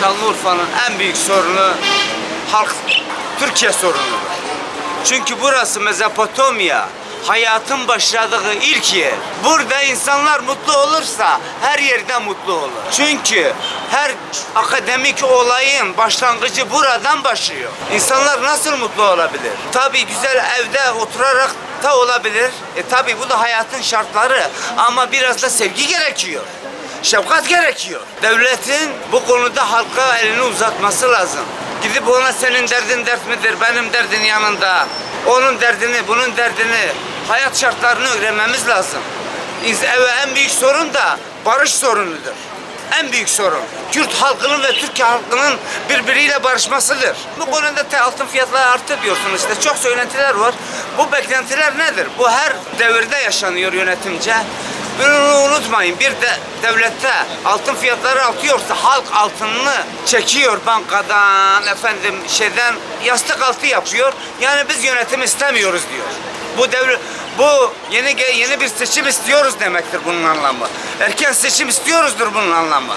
Şanlıurfa'nın en büyük sorunu halk Türkiye sorunudur. Çünkü burası Mezopotamya. Hayatın başladığı ilk yer. Burada insanlar mutlu olursa her yerde mutlu olur. Çünkü her akademik olayın başlangıcı buradan başlıyor. İnsanlar nasıl mutlu olabilir? Tabii güzel evde oturarak da olabilir. E tabii bu da hayatın şartları ama biraz da sevgi gerekiyor. Şefkat gerekiyor. Devletin bu konuda halka elini uzatması lazım. Gidip ona senin derdin dert midir, benim derdin yanında. Onun derdini, bunun derdini, hayat şartlarını öğrenmemiz lazım. Evet, en büyük sorun da barış sorunudur. En büyük sorun. Kürt halkının ve Türkiye halkının birbiriyle barışmasıdır. Bu konuda altın fiyatları arttı diyorsunuz işte. Çok söylentiler var. Bu beklentiler nedir? Bu her devirde yaşanıyor yönetimce. Bunu unutmayın. Bir de devlette altın fiyatları artıyorsa halk altınını çekiyor bankadan, efendim şeyden yastık altı yapıyor. Yani biz yönetim istemiyoruz diyor. Bu devlet bu yeni yeni bir seçim istiyoruz demektir bunun anlamı. Erken seçim istiyoruzdur bunun anlamı.